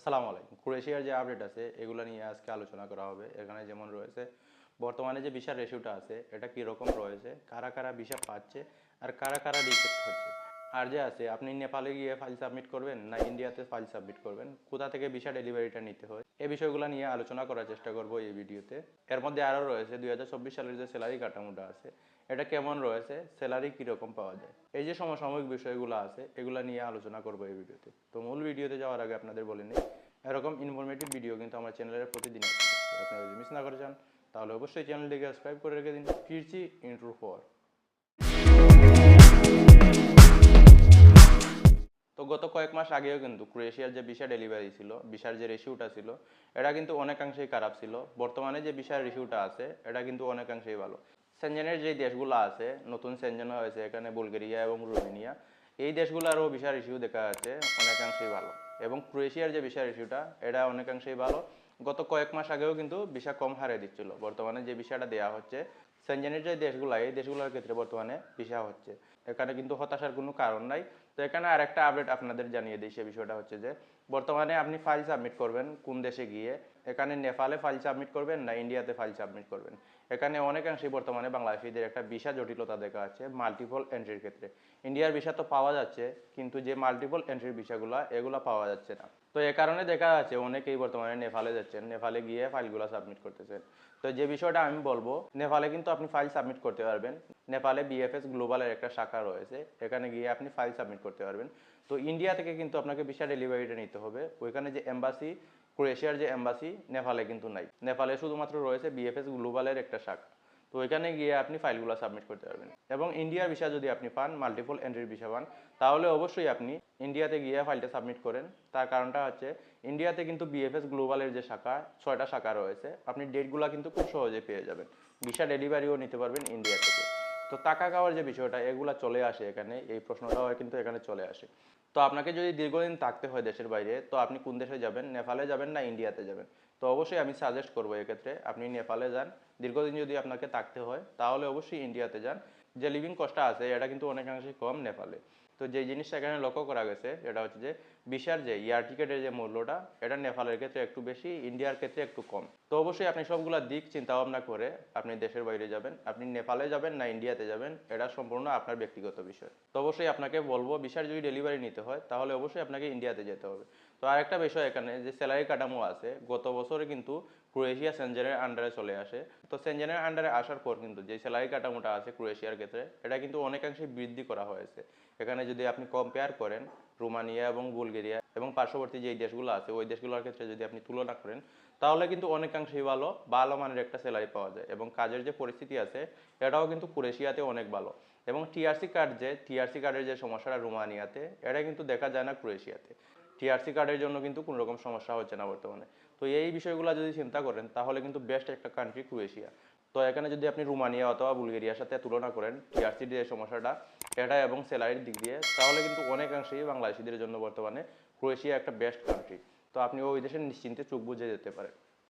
আসসালামু আলাইকুম। ক্রোয়েশিয়ার যে আপডেট আছে, এগুলো নিয়ে আজকে আলোচনা করা হবে। এখানে যেমন রয়েছে, বর্তমানে যে ভিসার রেশিওটা আছে, এটা কীরকম রয়েছে, কারা কারা ভিসা পাচ্ছে, আর কারা কারা রিজেক্ট হচ্ছে? আর যে আছে, আপনি নেপালে গিয়ে ফাইল সাবমিট করবেন না ইন্ডিয়াতে ফাইল সাবমিট করবেন? কোথা থেকে ভিসা ডেলিভারিটা নিতে হয়? এই বিষয়গুলো নিয়ে আলোচনা করার চেষ্টা করব এই ভিডিওতে। এর মধ্যে আরও রয়েছে, দুই সালের যে স্যালারি কাঠামোটা আছে, এটা কেমন রয়েছে স্যালারি কীরকম পাওয়া যায়? এই যে সমসাময়িক বিষয়গুলো আছে, এগুলো নিয়ে আলোচনা করব এই ভিডিওতে। তো মূল ভিডিওতে যাওয়ার আগে আপনাদের বলে নিই, এরকম ইনফরমেটিভ ভিডিও কিন্তু আমার চ্যানেলের প্রতিদিন আপনারা যদি মিস না করে চান, তাহলে অবশ্যই চ্যানেলটিকে সাবস্ক্রাইব করে রেখে দিন। ফিরছি ইন্ট্রো ফর আগেও কিন্তু ক্রোয়েশিয়ার যে ভিসা ডেলিভারি ছিল ভিসার যে রেশিওটা ছিল, এটা কিন্তু অনেকাংশেই খারাপ ছিল। বর্তমানে যে ভিসার রেশিওটা আছে, এটা কিন্তু অনেকাংশেই ভালো। সেনজেনের যে দেশগুলো আছে, নতুন সেনজেন হয়েছে, এখানে বুলগেরিয়া এবং রোমেনিয়া এই দেশগুলোরও ভিসার রেশিও দেখা যাচ্ছে, অনেকাংশেই ভালো। এবং ক্রোয়েশিয়ার যে ভিসার রেশিওটা এটা অনেকাংশেই ভালো। গত কয়েক মাস আগেও কিন্তু ভিসা কম হারে দিচ্ছিল। বর্তমানে যে ভিসাটা দেওয়া হচ্ছে সেনজেনের যে দেশগুলো, এই দেশগুলোর ক্ষেত্রে বর্তমানে ভিসা হচ্ছে। এখানে কিন্তু হতাশার কোনো কারণ নাই। তো এখানে আরেকটা আপডেট আপনাদের জানিয়ে দিই, সে বিষয়টা হচ্ছে যে, বর্তমানে আপনি ফাইল সাবমিট করবেন কোন দেশে গিয়ে। এখানে নেপালে ফাইল সাবমিট করবেন না ইন্ডিয়াতে ফাইল সাবমিট করবেন। এখানে অনেকাংশেই বর্তমানে বাংলাদেশিদের একটা ভিসা জটিলতা দেখা যাচ্ছে মাল্টিপল এন্ট্রির ক্ষেত্রে। ইন্ডিয়ার ভিসা তো পাওয়া যাচ্ছে, কিন্তু যে মাল্টিপল এন্ট্রির ভিসাগুলো এগুলো পাওয়া যাচ্ছে না। তো এ কারণে দেখা যাচ্ছে অনেকেই বর্তমানে নেপালে যাচ্ছেন, নেপালে গিয়ে ফাইলগুলো সাবমিট করতেছেন। তো যে বিষয়টা আমি বলব, নেপালে কিন্তু আপনি ফাইল সাবমিট করতে পারবেন। নেপালে বিএফএস গ্লোবালের একটা শাখা রয়েছে, এখানে গিয়ে আপনি ফাইল সাবমিট করতে পারবেন। তো ইন্ডিয়া থেকে কিন্তু আপনাকে ভিসা ডেলিভারিটা নিতে হবে। ওইখানে যে এম্বাসি ক্রোয়েশিয়ার যে এম্বাসি নেপালে কিন্তু নাই। নেপালে শুধুমাত্র রয়েছে বিএফএস গ্লোবালের একটা শাখা। তো ওইখানে গিয়ে আপনি ফাইলগুলো সাবমিট করতে পারবেন। এবং ইন্ডিয়ার ভিসা যদি আপনি পান মাল্টিপল এন্ট্রির ভিসা পান, তাহলে অবশ্যই আপনি ইন্ডিয়াতে গিয়ে ফাইলটা সাবমিট করেন। তার কারণটা হচ্ছে ইন্ডিয়াতে কিন্তু বিএফএস গ্লোবালের যে শাখা, ছয়টা শাখা রয়েছে। আপনি ডেটগুলো কিন্তু খুব সহজে পেয়ে যাবেন। ভিসা ডেলিভারিও নিতে পারবেন ইন্ডিয়া থেকে। তো টাকা খাওয়ার যে বিষয়টা, এগুলা চলে আসে এখানে, এই প্রশ্নটাও কিন্তু এখানে চলে আসে। তো আপনাকে যদি দীর্ঘদিন থাকতে হয় দেশের বাইরে, তো আপনি কোন দেশে যাবেন? নেপালে যাবেন না ইন্ডিয়াতে যাবেন? তো অবশ্যই আমি সাজেস্ট করব এক্ষেত্রে, আপনি নেপালে যান। দীর্ঘদিন যদি আপনাকে থাকতে হয়, তাহলে অবশ্যই ইন্ডিয়াতে যান। যে লিভিং কস্টটা আছে, এটা কিন্তু অনেকাংশে কম নেপালে। তো যে জিনিসটা এখানে লক্ষ্য করা গেছে এটা হচ্ছে যে বিশার যে, ইয়ার টিকেটের যে মূল্যটা, এটা নেপালের ক্ষেত্রে একটু বেশি, ইন্ডিয়ার ক্ষেত্রে একটু কম। তো অবশ্যই আপনি সবগুলা দিক চিন্তা ভাবনা করে আপনি দেশের বাইরে যাবেন, আপনি নেপালে যাবেন না ইন্ডিয়াতে যাবেন, এটা সম্পূর্ণ আপনার ব্যক্তিগত বিষয়। তো অবশ্যই আপনাকে বলব বিশার যদি ডেলিভারি নিতে হয়, তাহলে অবশ্যই আপনাকে ইন্ডিয়াতে যেতে হবে। তো আরেকটা বিষয় এখানে, যে স্যালারি কাঠামো আছে, গত বছরে কিন্তু ক্রোয়েশিয়া সেনজেনের আন্ডারে চলে আসে। তো সেনজেনের আন্ডারে আসার পর কিন্তু যে স্যালারি কাঠামোটা আছে ক্রোয়েশিয়ার ক্ষেত্রে, এটা কিন্তু অনেকাংশে বৃদ্ধি করা হয়েছে। এখানে যদি আপনি কম্পেয়ার করেন রোমানিয়া এবং বুলগেরিয়া এবং পার্শ্ববর্তী যে দেশগুলো আছে, ওই দেশগুলোর ক্ষেত্রে যদি আপনি তুলনা করেন, তাহলে কিন্তু অনেকাংশেই ভালো ভালো মানের একটা স্যালারি পাওয়া যায় এবং কাজের যে পরিস্থিতি আছে, এটাও কিন্তু ক্রোয়েশিয়াতে অনেক ভালো এবং টিআরসি কার্ড যে টিআরসি কার্ডের যে সমস্যাটা রোমানিয়াতে, এটা কিন্তু দেখা যায় না ক্রোয়েশিয়াতে টিআরসি কার্ডের জন্য কিন্তু কোনো রকম সমস্যা হচ্ছে না বর্তমানে। তো এই বিষয়গুলো যদি চিন্তা করেন, তাহলে কিন্তু বেস্ট একটা কান্ট্রি ক্রোয়েশিয়া তো এখানে যদি আপনি রোমানিয়া অথবা বুলগেরিয়ার সাথে তুলনা করেন টিআরসিডি যে সমস্যাটা এটা এবং স্যালারির দিক দিয়ে, তাহলে কিন্তু অনেকাংশেই বাংলাদেশিদের জন্য বর্তমানে ক্রোয়েশিয়া একটা বেস্ট কান্ট্রি তো আপনি ওই দেশে নিশ্চিন্তে চোখ বুঝে যেতে পারেন।